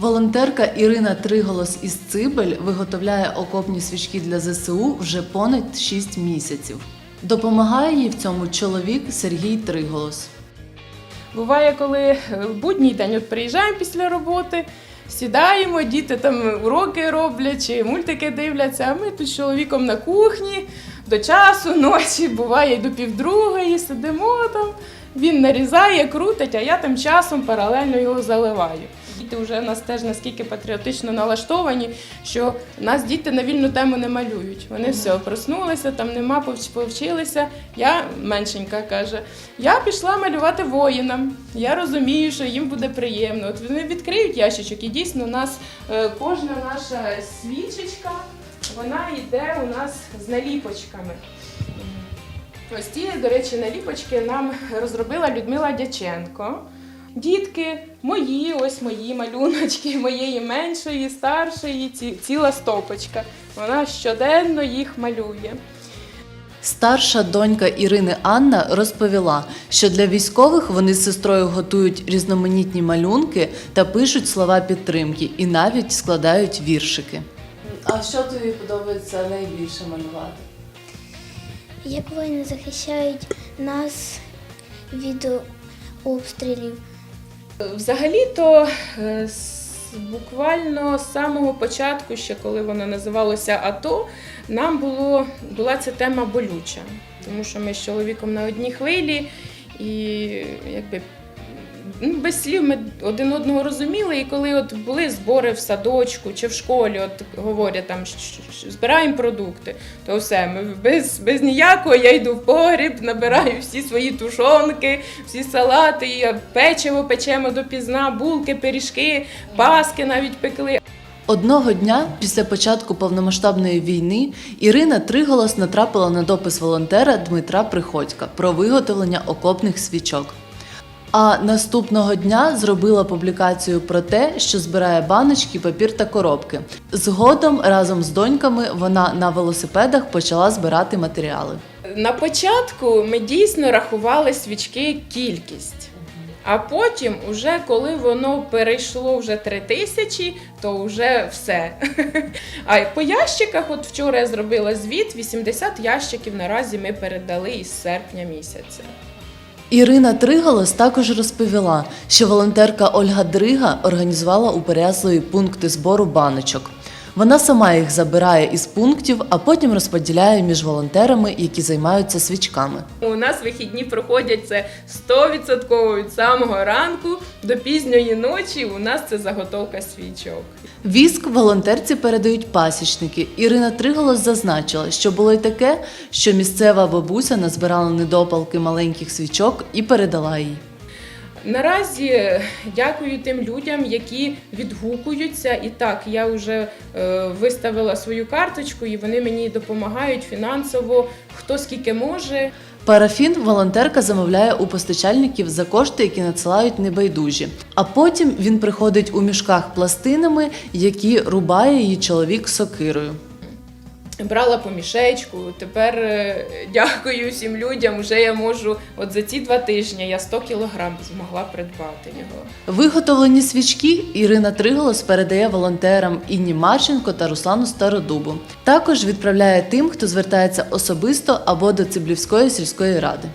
Волонтерка Ірина Триголос із Цибель виготовляє окопні свічки для ЗСУ вже понад 6 місяців. Допомагає їй в цьому чоловік Сергій Триголос. Буває, коли в будній день от приїжджаємо після роботи, сідаємо, діти там уроки роблять чи мультики дивляться, а ми тут з чоловіком на кухні до часу, ночі, буває, до півдругої, сидимо там, він нарізає, крутить, а я тим часом паралельно його заливаю. Діти вже нас теж наскільки патріотично налаштовані, що нас діти на вільну тему не малюють. Вони все проснулися, там нема, повчилися. Я меншенька каже, я пішла малювати воїнам. Я розумію, що їм буде приємно. От вони відкриють ящичок, і дійсно у нас е, кожна наша свічечка, вона йде у нас з наліпочками. Ось ті, до речі, наліпочки нам розробила Людмила Дяченко. Дітки, мої, ось мої малюночки, моєї меншої, старшої, ці, ціла стопочка. Вона щоденно їх малює. Старша донька Ірини Анна розповіла, що для військових вони з сестрою готують різноманітні малюнки та пишуть слова підтримки і навіть складають віршики. А що тобі подобається найбільше малювати? Як воїни захищають нас від обстрілів. Взагалі-то е, буквально з самого початку, ще коли воно називалося АТО, нам було, була ця тема болюча, тому що ми з чоловіком на одній хвилі і якби. Ну, Без слів ми один одного розуміли, і коли от були збори в садочку чи в школі, от говорять там, збираємо продукти, то все, ми без, без ніякого я йду в погріб, набираю всі свої тушонки, всі салати, печиво печемо допізна, булки, пиріжки, паски навіть пекли. Одного дня після початку повномасштабної війни Ірина Триголос натрапила на допис волонтера Дмитра Приходька про виготовлення окопних свічок. А наступного дня зробила публікацію про те, що збирає баночки, папір та коробки. Згодом разом з доньками вона на велосипедах почала збирати матеріали. На початку ми дійсно рахували свічки кількість. А потім, уже коли воно перейшло вже три тисячі, то вже все. А по ящиках, от вчора я зробила звіт, 80 ящиків наразі ми передали із серпня місяця. Ірина Тригалос також розповіла, що волонтерка Ольга Дрига організувала у Переяславі пункти збору баночок. Вона сама їх забирає із пунктів, а потім розподіляє між волонтерами, які займаються свічками. У нас вихідні проходять це 100% від самого ранку до пізньої ночі. У нас це заготовка свічок. Віск волонтерці передають пасічники. Ірина Триголос зазначила, що було й таке, що місцева бабуся назбирала недопалки маленьких свічок і передала їй. Наразі дякую тим людям, які відгукуються. І так, я вже е, виставила свою карточку, і вони мені допомагають фінансово, хто скільки може. Парафін волонтерка замовляє у постачальників за кошти, які надсилають небайдужі. А потім він приходить у мішках пластинами, які рубає її чоловік сокирою. Брала по мішечку. Тепер е, дякую всім людям. Уже я можу, от за ці два тижні я 100 кілограм змогла придбати його. Виготовлені свічки Ірина Триголос передає волонтерам Інні Марченко та Руслану Стародубу. Також відправляє тим, хто звертається особисто або до Циблівської сільської ради.